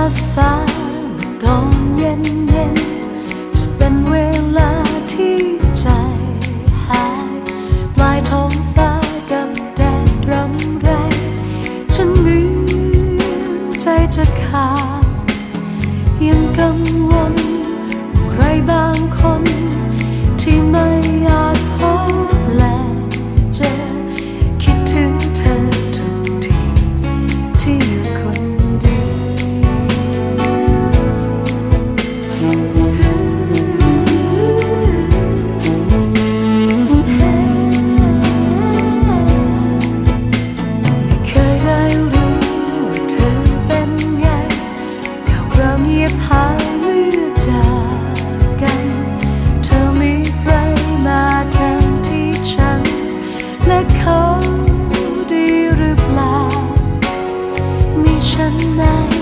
ลับฟ้าตอนเย็นเย็นจะเป็นเวลาที่ใจหายปลายท้องฟ้ากับแดดรำไร ฉันเหมือนใจจะขาดยังกังว เข